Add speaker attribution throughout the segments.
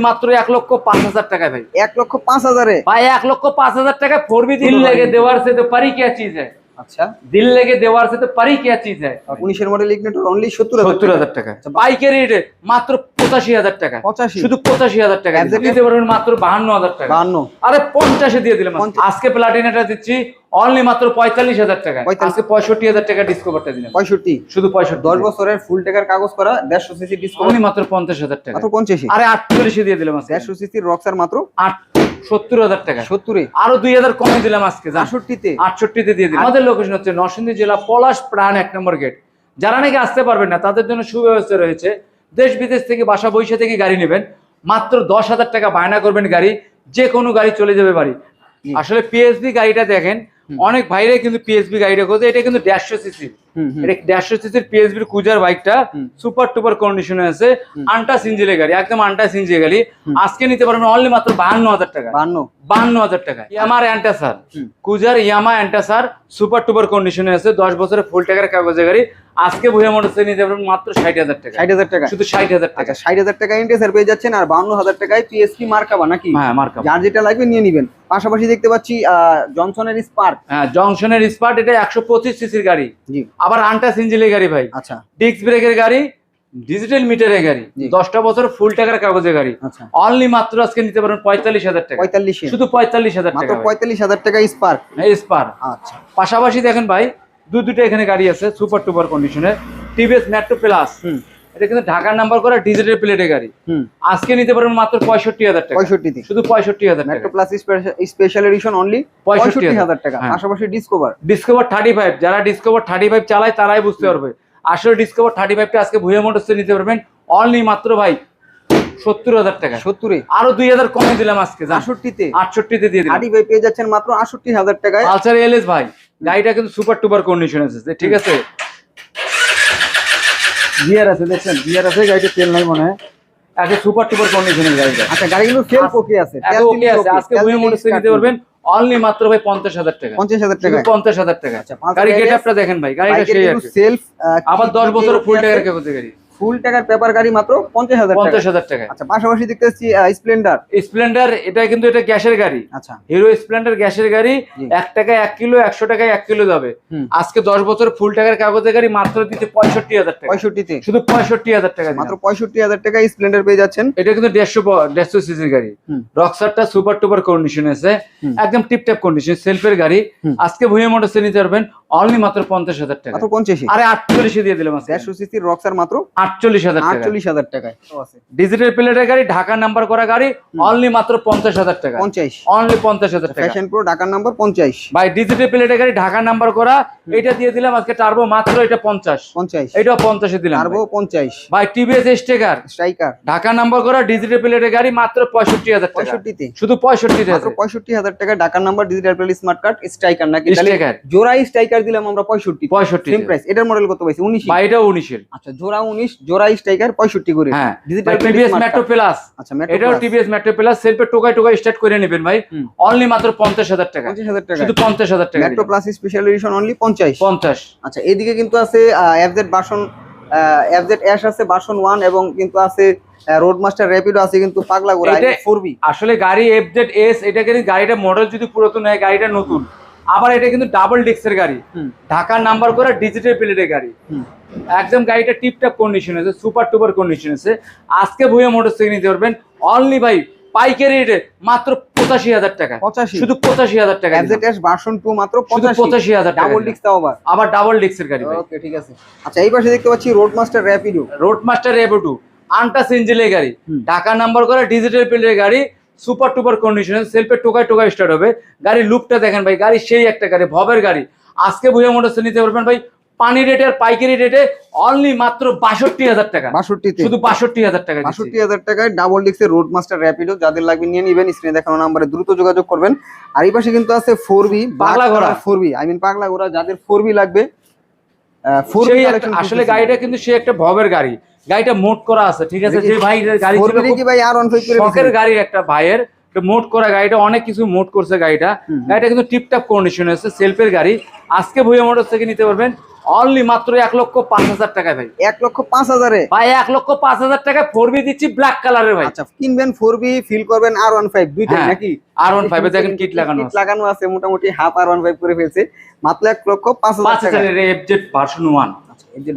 Speaker 1: মাত্র এক লক্ষ পাঁচ হাজার টাকা ভাই।
Speaker 2: এক লক্ষ পাঁচ হাজারে?
Speaker 1: ভাই এক লক্ষ পাঁচ হাজার টাকা ফোর বি দিল লেগে দেওয়ার সে তো পারি কে চিজ হ্যাঁ
Speaker 2: আচ্ছা।
Speaker 1: দিল লেগে দেওয়ার সে তো পারি কে চিজ হ্যাঁ
Speaker 2: উনিশের মডেল ইগনেটর অনলি সত্তর
Speaker 1: সত্তর হাজার টাকা। বাইকের আচ্ছা, রেট মাত্র পঁচাশি হাজার টাকা। শুধু পঁচাশি হাজার টাকা দিতে পারবেন মাত্র বাহান্ন হাজার টাকা।
Speaker 2: বাহান্ন।
Speaker 1: আরে পঞ্চাশে দিয়ে দিলাম। আজকে প্লাটিনাটা দিচ্ছি অনলি মাত্র পঁয়তাল্লিশ হাজার টাকা। আজকে পঁয়ষট্টি হাজার টাকা ডিসকভারটা দিলাম।
Speaker 2: পঁয়ষট্টি।
Speaker 1: শুধু পঁয়ষট্টি।
Speaker 2: দশ বছরের ফুল টাকার কাগজ করা দেড়শো সিসি
Speaker 1: মাত্র পঞ্চাশ হাজার টাকা।
Speaker 2: মাত্র পঞ্চাশি।
Speaker 1: আরে আটচল্লিশে দিয়ে দিলাম
Speaker 2: দেড়শো সিসির রক্সার মাত্র
Speaker 1: আট সত্তর হাজার টাকা।
Speaker 2: সত্তরে।
Speaker 1: আরও দুই হাজার কমে দিলাম আজকে।
Speaker 2: আটষট্টিতে।
Speaker 1: আটষট্টিতে দিয়ে দিন আমাদের লোকেশন হচ্ছে নরসিংদী জেলা পলাশ প্রাণ এক নম্বর গেট যারা নাকি আসতে পারবেন না তাদের জন্য সুব্যবস্থা রয়েছে। দেশ বিদেশ থেকে বাসা বৈশা থেকে গাড়ি নেবেন মাত্র দশ হাজার টাকা বায়না করবেন গাড়ি যে কোনো গাড়ি চলে যাবে বাড়ি। আসলে পিএসবি গাড়িটা দেখেন অনেক ভাইরাই কিন্তু পিএসবি গাড়িটা করছে এটা কিন্তু দেড়শো সিসি এটা দেড়শো সিসির পিএসবির কুজার বাইকটা সুপার টুপার কন্ডিশনে আছে। আন্টা সিঞ্জিলের গাড়ি একদম আন্টা সিঞ্জি গাড়ি আজকে নিতে পারবেন অনলি মাত্র বাহান্ন হাজার টাকা।
Speaker 2: বান্ন
Speaker 1: বান্ন হাজার টাকা। ইয়ামার অ্যান্টাসার কুজার ইয়ামা অ্যান্টাসার সুপার টুপার কন্ডিশনে আছে। দশ বছরের ফুল টাকার কাগজে গাড়ি। আজকে ভুয়া নিতে পারবেন মাত্র ষাট হাজার টাকা।
Speaker 2: ষাট হাজার টাকা।
Speaker 1: শুধু ষাট হাজার টাকা।
Speaker 2: আচ্ছা ষাট হাজার টাকা ইন্টেসার পেয়ে যাচ্ছেন আর বান্ন হাজার টাকায় পিএসপি মার্কাবা নাকি?
Speaker 1: হ্যাঁ মার্কা
Speaker 2: যার যেটা লাগবে নিয়ে নিবেন। পাশাপাশি দেখতে পাচ্ছি আহ, জনসনের স্পার্ক
Speaker 1: হ্যাঁ জংশনের স্পার্ট এটা একশো পঁচিশ সিসির গাড়ি।
Speaker 2: জি।
Speaker 1: আবার আন্টা সিঞ্জিলের গাড়ি ভাই।
Speaker 2: আচ্ছা।
Speaker 1: ডিস্ক ব্রেকের গাড়ি ডিজিটাল মিটারের গাড়ি। দশটা বছর ফুল টাকার কাগজের গাড়ি।
Speaker 2: আচ্ছা।
Speaker 1: অনলি মাত্র আজকে নিতে পারেন পঁয়তাল্লিশ হাজার টাকা।
Speaker 2: পঁয়তাল্লিশে
Speaker 1: শুধু পঁয়তাল্লিশ হাজার
Speaker 2: মাত্র
Speaker 1: টাকা।
Speaker 2: পঁয়তাল্লিশ হাজার টাকা স্পার্ক
Speaker 1: স্পার
Speaker 2: আচ্ছা।
Speaker 1: পাশাপাশি দেখেন ভাই দু দুটো এখানে গাড়ি আছে সুপার টুপার কন্ডিশনের টিভিএস মেট্রো প্লাস
Speaker 2: হুম।
Speaker 1: এটা কিন্তু ঢাকার নাম্বার করা ডিজিটাল প্লেটে গাড়ি।
Speaker 2: হুম।
Speaker 1: আজকে নিতে পারবেন মাত্র পঁয়ষট্টি হাজার টাকা।
Speaker 2: পঁয়ষট্টিতে।
Speaker 1: শুধু পঁয়ষট্টি হাজার
Speaker 2: Metro plus special edition only পঁয়ষট্টি হাজার টাকা।
Speaker 1: হ্যাঁ।
Speaker 2: পাশাপাশি ডিসকভার
Speaker 1: ডিসকভার থার্টি ফাইভ যারা ডিসকভার থার্টি ফাইভ চালায় তারাই বুঝতে পারবে। আসলে ডিসকভার থার্টি ফাইভটা আজকে ভুয়া মোটরসে নিতে পারবেন। অনলি মাত্র ভাই সত্তর হাজার টাকা।
Speaker 2: সত্তরে।
Speaker 1: আরও দুই হাজার কমে দিলাম আজকে।
Speaker 2: আটষট্টিতে।
Speaker 1: আটষট্টিতে দিয়ে দিলাম।
Speaker 2: ভাই পেয়ে যাচ্ছেন মাত্র আটষট্টি হাজার টাকায়।
Speaker 1: এলএস ভাই গাড়িটা কিন্তু সুপার টুপার কন্ডিশন আছে ঠিক আছে? গিয়ার আছে দেখছেন? গিয়ার আছে গাড়িতে তেল নাই মনে হয়। একটা সুপার টুপার কন্ডিশনের গাড়িটা।
Speaker 2: আচ্ছা গাড়ি কিন্তু সেলফ ওকে আছে।
Speaker 1: এত ওকে আছে। আজকে বুয়ে মোটরসে নিতে পারবেন। অনলি মাত্র ভাই পঞ্চাশ হাজার টাকা।
Speaker 2: পঞ্চাশ হাজার
Speaker 1: শুধু
Speaker 2: টাকা
Speaker 1: পঞ্চাশ হাজার টাকা।
Speaker 2: আচ্ছা,
Speaker 1: গাড়ি
Speaker 2: গেটআপটা
Speaker 1: গেট আপটা দেখেন ভাই। গাড়িটা সেই আছে
Speaker 2: সেলফ
Speaker 1: আবার দশ বছর ফুল টাকার কাগজে গাড়ি
Speaker 2: ফুল টাকার পেপার গাড়ি মাত্র পঞ্চাশ হাজার টাকা।
Speaker 1: পঞ্চাশ হাজার টাকা
Speaker 2: আচ্ছা পাশাপাশি দেখতে পাচ্ছি স্প্লেন্ডার
Speaker 1: স্প্লেন্ডার এটা কিন্তু এটা গ্যাসের গাড়ি।
Speaker 2: আচ্ছা।
Speaker 1: হিরো স্প্লেন্ডার গ্যাসের গাড়ি এক টাকায় এক কিলো একশো টাকায় এক কিলো যাবে। আজকে দশ বছর ফুল টাকার কাগজে গাড়ি মাত্র দিচ্ছে পঁয়ষট্টি হাজার টাকা।
Speaker 2: পঁয়ষট্টিতে।
Speaker 1: শুধু পঁয়ষট্টি হাজার টাকা
Speaker 2: মাত্র পঁয়ষট্টি হাজার টাকা স্প্লেন্ডার পেয়ে যাচ্ছেন।
Speaker 1: এটা কিন্তু দেড়শো দেড়শো সিসির গাড়ি। রক্সারটা সুপার টুপার কন্ডিশন আছে একদম টিপটাপ কন্ডিশন সেলফের গাড়ি। আজকে ভুয়ে মোটরসে নিতে পারবেন অনলি মাত্র পঞ্চাশ হাজার টাকা।
Speaker 2: পঞ্চাশি
Speaker 1: আরে আটচল্লিশে দিয়ে দিলাম
Speaker 2: দেড়শো সিসির রক্সার মাত্র
Speaker 1: আটচল্লিশ হাজার
Speaker 2: আটচল্লিশ হাজার টাকায়।
Speaker 1: ডিজিটাল প্লেটের গাড়ি ঢাকা নাম্বার করা গাড়ি অনলি মাত্র পঞ্চাশ হাজার টাকা
Speaker 2: পঞ্চাশ।
Speaker 1: অনলি পঞ্চাশ হাজার টাকা
Speaker 2: ফ্যাশন প্রো ঢাকার নাম্বার পঞ্চাশ।
Speaker 1: ভাই ডিজিটাল প্লেটের গাড়ি ঢাকা নাম্বার করা এটা দিয়ে দিলাম আজকে টার্বো মাত্র এটা পঞ্চাশ।
Speaker 2: পঞ্চাশ।
Speaker 1: এটাও পঞ্চাশে দিলাম
Speaker 2: টার্বো পঞ্চাশ।
Speaker 1: ভাই টিভিএস স্টেকার
Speaker 2: স্ট্রাইকার
Speaker 1: ঢাকা নাম্বার করা ডিজিটাল প্লেটের গাড়ি মাত্র পঁয়ষট্টি হাজার টাকা।
Speaker 2: পঁয়ষট্টিতে।
Speaker 1: শুধু পঁয়ষট্টি
Speaker 2: মাত্র পঁয়ষট্টি হাজার টাকা ঢাকার number digital plate smart card striker নাকি?
Speaker 1: স্টেকার
Speaker 2: স্ট্রাইকার দিলাম আমরা পঁয়ষট্টি
Speaker 1: পঁয়ষট্টি
Speaker 2: প্রাইস এটার মডেল কত পাইছি? উনিশ
Speaker 1: বা এটাও উনিশের।
Speaker 2: আচ্ছা জোড়া উনিশ জোড়াই স্ট্রাইকার পঁয়ষট্টি করে।
Speaker 1: হ্যাঁ
Speaker 2: ডিজিটাল
Speaker 1: টিভিএস মেট্রো প্লাস
Speaker 2: আচ্ছা
Speaker 1: এটাও টিভিএস মেট্রো প্লাস সেলফে টোকায় টোকায় স্টার্ট করে নেবেন ভাই। অনলি মাত্র পঞ্চাশ হাজার টাকা।
Speaker 2: পঞ্চাশ হাজার টাকা।
Speaker 1: শুধু পঞ্চাশ হাজার টাকা
Speaker 2: Metro plus special edition only পঞ্চাশ।
Speaker 1: পঞ্চাশ।
Speaker 2: আচ্ছা এদিকে কিন্তু আছে এফজেড ভার্সন এফজেড অ্যাশ আছে ভার্সন ওয়ান এবং কিন্তু আছে রোড মাস্টার র্যাপিডো আছে কিন্তু পাগলা গোড়া
Speaker 1: এটা- আসলে গাড়ি এফ জেড এস এটা কিন্তু গাড়িটা মডেল যদি পুরাতন হয় গাড়িটা নতুন। আবার এটা কিন্তু ডাবল ডিস্কের গাড়ি। ঢাকার নাম্বার করা ডিজিটাল প্লেটের গাড়ি। একদম গাড়িটা টিপটপ কন্ডিশন আছে সুপার টুপার কন্ডিশন আছে আজকে ভুয়া মোটর থেকে নিতে পারবেন। অনলি ভাই পাইকারি রেটে মাত্র পঁচাশি হাজার টাকা।
Speaker 2: পঁচাশি?
Speaker 1: শুধু পঁচাশি হাজার টাকা
Speaker 2: ভার্সন টু মাত্র পঁচাশি।
Speaker 1: হাজার
Speaker 2: ডাবল ডিস্ক তাও আবার।
Speaker 1: আবার ডাবল ডিস্কের গাড়ি
Speaker 2: ওকে ঠিক আছে। আচ্ছা এই পাশে দেখতে পাচ্ছি road master Rapido
Speaker 1: road master two আনটাস ইঞ্জিনের গাড়ি। ঢাকা নাম্বার করা ডিজিটাল প্লেটের গাড়ি। সুপার টুপার কন্ডিশন সেলফে টোকায় টোকায় স্টার্ট হবে। গাড়ির লুকটা দেখেন ভাই গাড়ি সেই একটা গাড়ি ভবের গাড়ি। আজকে ভুয়া মোটরসে নিতে পারবেন ভাই পানি রেটে আর পাইকারি রেটে অনলি মাত্র বাষট্টি হাজার টাকা।
Speaker 2: বাষট্টি
Speaker 1: শুধু বাষট্টি হাজার টাকা
Speaker 2: বাষট্টি হাজার টাকায় ডাবল ডিস্কের রোড মাস্টার র্যাপিডো যাদের লাগবে নিয়ে নিবেন স্ক্রিনে দেখানো নাম্বারে দ্রুত যোগাযোগ করবেন। আর এই পাশে কিন্তু আছে ফোর বি
Speaker 1: পাগলা ঘোড়া।
Speaker 2: ফোর বি আই মিন পাগলা ঘোড়া যাদের ফোর বি লাগবে
Speaker 1: আসলে গাড়িটা কিন্তু সে একটা ভবের গাড়ি। গাড়িটা মোট করা আছে ঠিক আছে? যে ভাই গাড়ি শখের গাড়ির একটা ভাইয়ের মোট করা গাড়িটা অনেক কিছু মোট করছে গাড়িটা। গাড়িটা কিন্তু টিপটাপ কন্ডিশন আছে সেলফের গাড়ি। আজকে ভুয়া মোটর থেকে নিতে পারবেন অনলি মাত্র এক লক্ষ পাঁচ হাজার টাকায় ভাই।
Speaker 2: এক লক্ষ পাঁচ হাজারে?
Speaker 1: ভাই এক লক্ষ পাঁচ হাজার টাকায় ফোর বি দিচ্ছি ব্ল্যাক কালারের ভাই।
Speaker 2: আচ্ছা কিনবেন ফোর বি ফিল করবেন আর ওয়ান ফাইভ দুইটাই
Speaker 1: হ্যাঁ,
Speaker 2: নাকি?
Speaker 1: R15 এ দেখেন কিট লাগানো আছে।
Speaker 2: লাগানো আছে মোটামুটি হাফ আর ওয়ান ফাইভ করে ফেলছে। মাত্র এক লক্ষ পাঁচ হাজার টাকা
Speaker 1: হাজারের এফজেড ভার্সন ওয়ান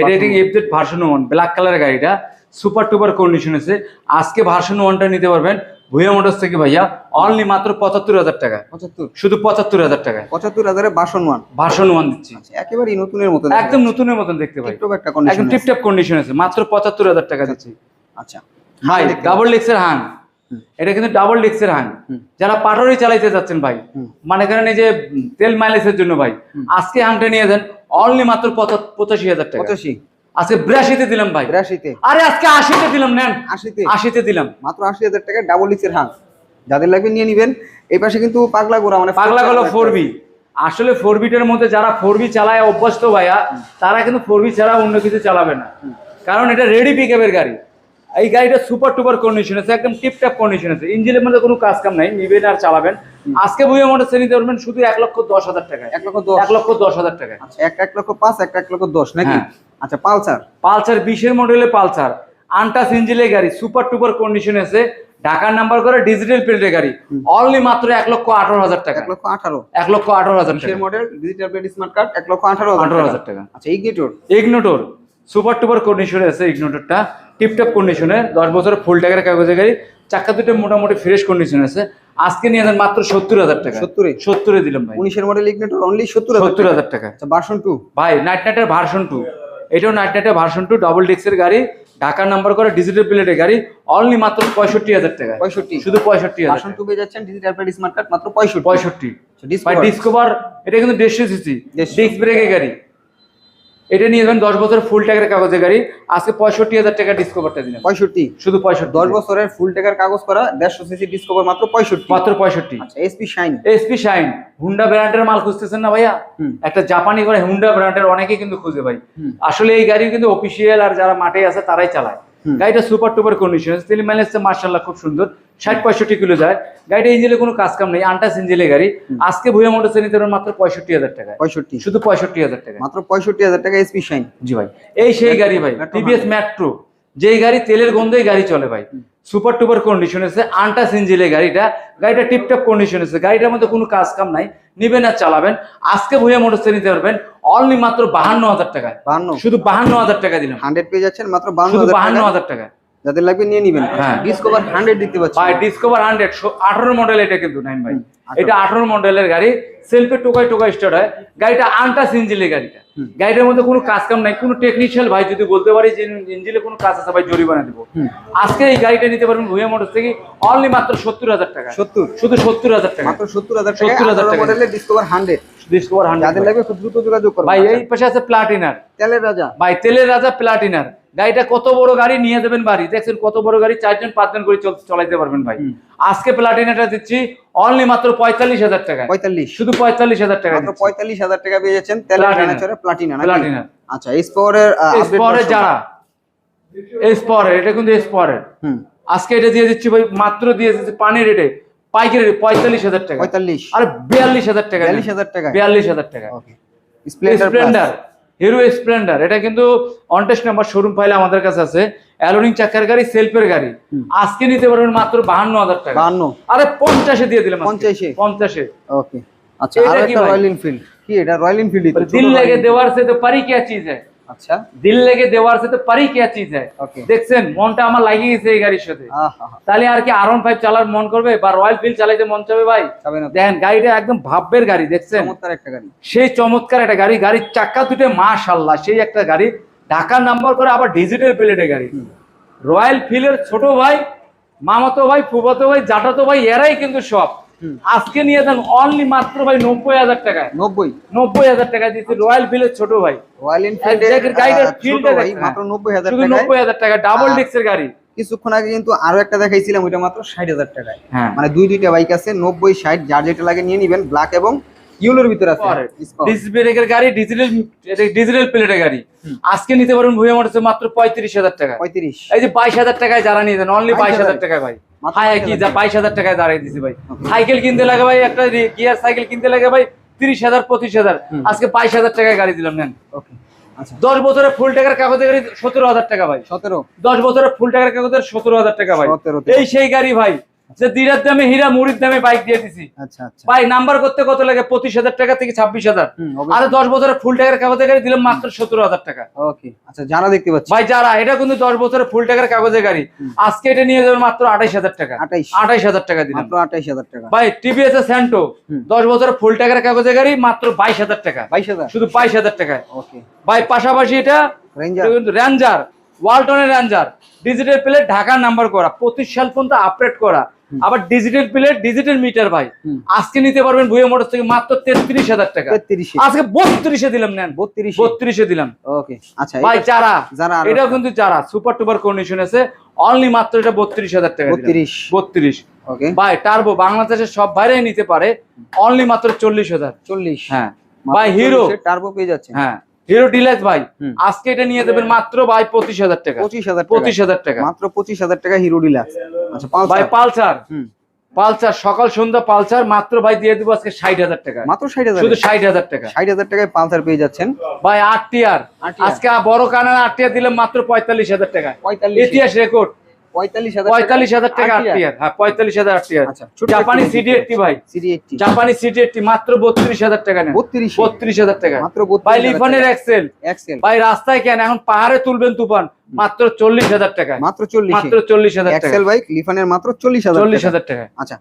Speaker 1: এটা এফজেড ভার্সন ওয়ান ব্ল্যাক কালারের গাড়িটা। সুপার টুপার কন্ডিশন আছে। আজকে ভার্সন ওয়ানটা নিতে পারবেন ভুয়া মোটরস থেকে ভাইয়া অনলি মাত্র পঁচাত্তর হাজার টাকা।
Speaker 2: পঁচাত্তর।
Speaker 1: শুধু পঁচাত্তর হাজার টাকা।
Speaker 2: পঁচাত্তর হাজারে বাসন ওয়ান
Speaker 1: ভার্সন ওয়ান দিচ্ছি।
Speaker 2: একেবারেই নতুনের মতো
Speaker 1: একদম নতুনের মতন দেখতে
Speaker 2: কন্ডিশন
Speaker 1: একদম টিপটপ কন্ডিশন আছে। মাত্র পঁচাত্তর হাজার টাকা দিচ্ছি।
Speaker 2: আচ্ছা
Speaker 1: ভাই ডাবল ডিক্সের হাং এটা কিন্তু ডাবল ডিক্সের হাং যারা পাটরি চালাইতে যাচ্ছেন ভাই মানে করেন এই যে তেল মাইলেজের জন্য ভাই আজকে হাংটা নিয়ে যান। অনলি মাত্র পঁচা- পঁচাশি হাজার টাকা।
Speaker 2: পঁচাশি।
Speaker 1: আজকে বিরাশিতে দিলাম ভাই।
Speaker 2: বিরাশিতে।
Speaker 1: আরে আজকে আশিতে দিলাম নেন।
Speaker 2: আশিতে।
Speaker 1: আশিতে দিলাম।
Speaker 2: মাত্র আশি হাজার টাকা ডাবল ইচের হাঁস যাদের লাগবে নিয়ে নিবেন এই পাশে কিন্তু পাগলা গোড়া মানে
Speaker 1: পাগলা গেল ফোর বি আসলে ফোর বিটার মধ্যে যারা ফোর বি চালায় অভ্যস্ত ভাইয়া তারা কিন্তু ফোর বি ছাড়া অন্য কিছু চালাবে না। কারণ এটা রেডি পিকআপের গাড়ি। এই গাড়িটা সুপার টুপার কন্ডিশন আছে একদম টিপটপ কন্ডিশন আছে। ইঞ্জিনের মধ্যে কোনো কাজ কাম নাই নিবেন আর চালাবেন। আজকে বইয়ে মোটর শ্রেণীতে পারবেন শুধু এক লক্ষ দশ হাজার টাকা
Speaker 2: এক লক্ষ দশ।
Speaker 1: এক লক্ষ দশ হাজার
Speaker 2: টাকা এক এক লক্ষ পাঁচ একটা এক লক্ষ দশ নাকি?
Speaker 1: হ্যাঁ।
Speaker 2: আচ্ছা পালসার?
Speaker 1: পালসার বিশের মডেলের পালসার। আনটাস ইঞ্জিনের গাড়ি সুপার টুপার কন্ডিশন আছে। ঢাকার নাম্বার করে ডিজিটাল প্লেটের গাড়ি। অনলি মাত্র এক লক্ষ আঠারো হাজার টাকা।
Speaker 2: এক লক্ষ আঠারো।
Speaker 1: এক লক্ষ আঠারো হাজার টাকা।
Speaker 2: Model digital plate smart card এক লক্ষ আঠারো
Speaker 1: আঠারো হাজার টাকা।
Speaker 2: আচ্ছা ইগনিটর
Speaker 1: ইগনোটর সুপার টুপার কন্ডিশনে আছে ইগনোটরটা টিপটপ কন্ডিশনে দশ বছরের ফুল টাকার কাগজের গাড়ি চাক্কা দুটো মোটামুটি ফ্রেশ কন্ডিশন আছে। আজকে নিয়ে যান মাত্র সত্তর হাজার টাকা।
Speaker 2: সত্তরে?
Speaker 1: সত্তরে দিলাম ভাই।
Speaker 2: উনিশের মডেল ইগনিটর অনলি সত্তর
Speaker 1: সত্তর হাজার টাকা।
Speaker 2: ভার্সন টু
Speaker 1: ভাই নাইট নাইটের ভার্সন টু এটাও নাইট নাইটের ভার্সন টু ডাবল ডিক্সের গাড়ি ঢাকা নাম্বার করে ডিজিটাল প্লেটের গাড়ি অনলি মাত্র পঁয়ষট্টি হাজার টাকা।
Speaker 2: পঁয়ষট্টি।
Speaker 1: শুধু পঁয়ষট্টি
Speaker 2: ভার্সন টু পেয়ে যাচ্ছেন ডিজিটাল প্লেট স্মার্ট কার্ড মাত্র পঁয়ষট্টি।
Speaker 1: পঁয়ষট্টি।
Speaker 2: আচ্ছা।
Speaker 1: ডিসকভার এটা কিন্তু দেড়শো সিসি। ডিস্ক ব্রেকের গাড়ি। এটা নিয়ে যাবেন দশ বছর ফুল টাকার কাগজের গাড়ি। আজকে পঁয়ষট্টি হাজার টাকা ডিসকভারটা দিলাম।
Speaker 2: পঁয়ষট্টি?
Speaker 1: শুধু পঁয়ষট্টি।
Speaker 2: দশ বছরের ফুল টাকার কাগজ করা দেড়শো সিসি ডিসকভার মাত্র পঁয়ষট্টি।
Speaker 1: মাত্র পঁয়ষট্টি।
Speaker 2: SP shine
Speaker 1: SP shine Honda ব্র্যান্ডের মাল খুঁজতেছেন না ভাইয়া? একটা জাপানি করে হুন্ডা ব্র্যান্ডের অনেকেই কিন্তু খুঁজে ভাই। আসলে এই গাড়ি কিন্তু অফিসিয়াল আর যারা মাঠে আছে তারাই চালায়। গাড়িটা সুপার টুপার কন্ডিশন তেল মাইলেজটা মার্শাল্লাহ খুব সুন্দর। ষাট পঁয়ষট্টি কিলো যায়। গাড়িটা ইঞ্জিনে কোনো কাজ কাম নেই আন্টাস ইঞ্জিনের গাড়ি। আজকে ভুয়া মোটর নিতে পারবেন মাত্র পঁয়ষট্টি হাজার টাকা।
Speaker 2: পঁয়ষট্টি।
Speaker 1: শুধু পঁয়ষট্টি হাজার টাকা।
Speaker 2: মাত্র পঁয়ষট্টি হাজার টাকা এসপি শাইন।
Speaker 1: জি ভাই। এই সেই গাড়ি ভাই টিভিএস মেট্রো যেই গাড়ি তেলের গন্ধেই গাড়ি চলে ভাই। সুপার টুপার কন্ডিশন আছে আন্টাস ইঞ্জিনের গাড়িটা। গাড়িটা টিপটপ কন্ডিশন আছে গাড়িটার মধ্যে কোনো কাজ কাম নাই। নিবেন আর চালাবেন। আজকে ভুয়া মোটরসে নিতে পারবেন অনলি মাত্র বাহান্ন হাজার টাকায়।
Speaker 2: বাহান্ন।
Speaker 1: শুধু বাহান্ন হাজার টাকা দিলাম।
Speaker 2: হান্ড্রেড পেয়ে যাচ্ছেন মাত্র বাহান্ন টাকা
Speaker 1: হাজার টাকা
Speaker 2: যাদের লাগবে নিয়ে নিবেন।
Speaker 1: হ্যাঁ।
Speaker 2: ডিসকভার হান্ড্রেড দিতে পারছি
Speaker 1: ভাই ডিসকভার হান্ড্রেড আঠারো মডেল এটা কিন্তু নাইন ভাই।
Speaker 2: 18
Speaker 1: এটা আঠারো মডেলের গাড়ি সেলফে টোকায় টোকায় স্টার্ট হয়। গাড়িটা আনটাস ইঞ্জিনের গাড়িটা। গাড়িটার মধ্যে কোনো কাজ কাম নাই কোনো টেকনিশিয়াল ভাই যদি বলতে পারি যে ইঞ্জিনে কোনো কাজ আছে ভাই জরিমানা দিব। আজকে এই গাড়িটা নিতে পারবেন ভুয়া মোটর থেকে অনলি মাত্র সত্তর হাজার টাকা।
Speaker 2: সত্তর?
Speaker 1: শুধু সত্তর হাজার টাকা।
Speaker 2: মাত্র সত্তর হাজার টাকা
Speaker 1: 70,000 টাকা।
Speaker 2: মডেলের ডিসকভার হান্ড্রেড
Speaker 1: ডিসকভার
Speaker 2: যাদের
Speaker 1: হান্ড্রেড
Speaker 2: লাগবে খুব দ্রুত যোগাযোগ করবেন
Speaker 1: ভাই এই পাশে আছে প্লাটিনার
Speaker 2: তেলের রাজা।
Speaker 1: ভাই তেলের রাজা প্লাটিনার গাড়িটা কত বড় গাড়ি নিয়ে যাবেন বাড়ি? দেখছেন কত বড় গাড়ি চারজন পাঁচজন করে চল- চালাইতে পারবেন ভাই। আজকে প্লাটিনাটা দিচ্ছি অনলি মাত্র পঁয়তাল্লিশ হাজার টাকা
Speaker 2: পঁয়তাল্লিশ।
Speaker 1: শুধু পঁয়তাল্লিশ হাজার টাকা
Speaker 2: পঁয়তাল্লিশ হাজার টাকা পেয়ে যাচ্ছেন তেলের প্লাটিনা। আচ্ছা
Speaker 1: যারা এটা কিন্তু আজকে এটা দিয়ে দিচ্ছি ভাই মাত্র দিয়ে দিচ্ছি রেটে পাইকারি পঁয়তাল্লিশ হাজার টাকা
Speaker 2: পঁয়তাল্লিশ।
Speaker 1: আরে বিয়াল্লিশ হাজার টাকা
Speaker 2: বিয়াল্লিশ হাজার টাকা
Speaker 1: বিয়াল্লিশ হাজার টাকা
Speaker 2: স্প্লেন্ডার
Speaker 1: হিরো স্প্লেন্ডার এটা কিন্তু অনটেস্ট নাম্বার শোরুম ফাইলে আমাদের কাছে আছে। অ্যালোনিং চাকার গাড়ি সেলফের গাড়ি। আজকে নিতে পারবেন মাত্র বাহান্ন হাজার টাকা।
Speaker 2: বাহান্ন।
Speaker 1: আরে পঞ্চাশে দিয়ে দিলাম
Speaker 2: পঞ্চাশে?
Speaker 1: পঞ্চাশে।
Speaker 2: ওকে আচ্ছা
Speaker 1: এটা কি
Speaker 2: রয়্যাল এনফিল্ড কি এটা? রয়্যাল এনফিল্ড
Speaker 1: দিল লাগে দেওয়ার সে তো পারি কি চিজ হ্যাঁ
Speaker 2: আচ্ছা।
Speaker 1: দিল লেগে দেওয়ার সাথে পারি কে চিজ হয় দেখছেন মনটা আমার লাগিয়ে গেছে এই গাড়ির সাথে। তাহলে আর কি আর ফাইভ চালার মন করবে বা রয়্যাল ফিল্ড চালাইতে মন চাবে ভাই? দেখেন গাড়িটা একদম ভাব্যের গাড়ি দেখছেন?
Speaker 2: চমৎকার একটা গাড়ি।
Speaker 1: সেই চমৎকার একটা গাড়ি গাড়ির চাক্কা দুটো মাশাল্লাহ সেই একটা গাড়ি। ঢাকার নাম্বার করে আবার ডিজিটাল প্লেটের গাড়ি। রয়্যাল ফিল্ডের ছোট ভাই মামাতো ভাই ফুফাতো ভাই জাটাতো ভাই এরাই কিন্তু সব। আজকে নিয়ে দেন অনলি মাত্র ভাই নব্বই হাজার টাকায়।
Speaker 2: নব্বই।
Speaker 1: নব্বই হাজার টাকা দিচ্ছি রয়্যাল ফিল্ডের ছোট ভাই।
Speaker 2: রয়্যাল
Speaker 1: গাড়িটার
Speaker 2: এনফিল্ড মাত্র নব্বই হাজার
Speaker 1: শুধু নব্বই হাজার টাকা ডাবল ডিক্সের গাড়ি।
Speaker 2: কিছুক্ষণ আগে কিন্তু আরও একটা দেখাইছিলাম ওইটা মাত্র ষাট হাজার টাকায়।
Speaker 1: হ্যাঁ।
Speaker 2: মানে দুই দুইটা বাইক আছে নব্বই ষাট যার যেটা লাগে নিয়ে নিবেন ব্ল্যাক এবং ইউলোর ভিতরে আছে।
Speaker 1: ব্রেকের গাড়ি ডিজিটাল ডিজিটাল প্লেটের গাড়ি। আজকে নিতে পারবেন ভুয়া মোটরসে মাত্র পঁয়ত্রিশ হাজার টাকা
Speaker 2: পঁয়ত্রিশ।
Speaker 1: এই যে বাইশ হাজার টাকায় যারা নিয়ে যান অনলি বাইশ হাজার টাকা ভাই।
Speaker 2: 22,000
Speaker 1: কি যা বাইশ হাজার টাকায় দাঁড়িয়ে দিছি ভাই। সাইকেল কিনতে লাগে ভাই একটা গিয়ার সাইকেল কিনতে লাগে ভাই তিরিশ হাজার পঁচিশ হাজার। আজকে বাইশ হাজার টাকায় গাড়ি দিলাম নেন।
Speaker 2: আচ্ছা।
Speaker 1: দশ বছরের ফুল টাকার কাগজের গাড়ি সতেরো হাজার টাকা ভাই।
Speaker 2: সতেরো?
Speaker 1: দশ বছরের ফুল টাকার কাগজের সতেরো হাজার টাকা ভাই। এই সেই গাড়ি ভাই। যে দিরার দামে হীরা মুড়ির দামে বাইক দিয়ে দিছি।
Speaker 2: আচ্ছা আচ্ছা।
Speaker 1: ভাই নাম্বার করতে কত লাগে? পঁচিশ হাজার টাকা থেকে ছাব্বিশ হাজার। আরে দশ বছরের ফুল টাকার কাগজের গাড়ি দিলাম মাত্র সতেরো হাজার টাকা।
Speaker 2: আচ্ছা যারা দেখতে পাচ্ছি
Speaker 1: ভাই যারা এটা কিন্তু দশ বছরের ফুল টাকার কাগজের গাড়ি। আজকে এটা নিয়ে যাবেন মাত্র আঠাইশ হাজার টাকা।
Speaker 2: আঠাইশ।
Speaker 1: হাজার টাকা দিলাম।
Speaker 2: মাত্র আঠাইশ হাজার টাকা।
Speaker 1: ভাই টিভিএস স্যান্টো দশ বছরের ফুল টাকার কাগজের গাড়ি মাত্র বাইশ হাজার টাকা।
Speaker 2: বাইশ হাজার।
Speaker 1: শুধু বাইশ হাজার টাকায়। ভাই পাশাপাশি এটা
Speaker 2: রেঞ্জার
Speaker 1: ওয়ালটনের র্যাঞ্জার ডিজিটাল প্লেট ঢাকার নাম্বার করা। পঁচিশ সাল পর্যন্ত আপডেট করা। আবার ডিজিটাল প্লেট ডিজিটাল মিটার ভাই। আজকে নিতে পারবেন ভুয়ে মোটর থেকে মাত্র তেত্রিশ হাজার টাকা। আজকে বত্রিশে দিলাম নেন।
Speaker 2: বত্রিশ।
Speaker 1: বত্রিশে দিলাম।
Speaker 2: ওকে আচ্ছা
Speaker 1: ভাই
Speaker 2: এটা-
Speaker 1: যারা
Speaker 2: যারা
Speaker 1: এটাও কিন্তু যারা সুপার টুপার কন্ডিশন আছে অনলি মাত্র এটা বত্রিশ হাজার টাকা
Speaker 2: বত্রিশ।
Speaker 1: বত্রিশ।
Speaker 2: ওকে।
Speaker 1: ভাই টার্বো বাংলাদেশের সব বাইরে নিতে পারে অনলি মাত্র চল্লিশ হাজার।
Speaker 2: চল্লিশ।
Speaker 1: হ্যাঁ। ভাই হিরো
Speaker 2: টার্বো পেয়ে যাচ্ছে
Speaker 1: হ্যাঁ। হিরো ডিলাক্স ভাই আজকে এটা নিয়ে দেবেন মাত্র ভাই পঁচিশ হাজার টাকা।
Speaker 2: পঁচিশ হাজার
Speaker 1: পঁচিশ হাজার টাকা।
Speaker 2: মাত্র পঁচিশ হাজার টাকা হিরো ডিলাক্স আচ্ছা
Speaker 1: ভাই
Speaker 2: পালসার।
Speaker 1: পালসার সকাল সন্ধ্যা পালসার মাত্র ভাই দিয়ে দিব আজকে ষাট হাজার টাকা।
Speaker 2: মাত্র ষাট হাজার।
Speaker 1: শুধু ষাট হাজার টাকা।
Speaker 2: ষাট হাজার টাকায় পালসার পেয়ে যাচ্ছেন।
Speaker 1: ভাই আট টিয়ার।
Speaker 2: RTR
Speaker 1: আজকে বড় কানার আট টিয়ার দিলাম মাত্র পঁয়তাল্লিশ হাজার টাকা
Speaker 2: পঁয়তাল্লিশ।
Speaker 1: ইতিহাস রেকর্ড
Speaker 2: পঁয়তাল্লিশ হাজার
Speaker 1: টাকা আট টিয়ার হ্যাঁ পঁয়তাল্লিশ হাজার আট টিয়ার জাপানি
Speaker 2: একটু
Speaker 1: সিডি এইটটি ভাই।
Speaker 2: সিডি এইটটি
Speaker 1: জাপানি সিডি এইটটি মাত্র বত্রিশ হাজার টাকা নেন।
Speaker 2: বত্রিশ।
Speaker 1: বত্রিশ হাজার টাকা।
Speaker 2: মাত্র
Speaker 1: ভাই লিফানের এক্সেল
Speaker 2: এক্সেল
Speaker 1: ভাই রাস্তায় কেন? এখন পাহাড়ে তুলবেন তুফান মাত্র চল্লিশ হাজার টাকা
Speaker 2: মাত্র চল্লিশ।
Speaker 1: মাত্র চল্লিশ হাজার টাকা
Speaker 2: এক্সেল বাইক লিফানের মাত্র চল্লিশ হাজার
Speaker 1: চল্লিশ
Speaker 2: টাকা।
Speaker 1: হাজার টাকা
Speaker 2: আচ্ছা।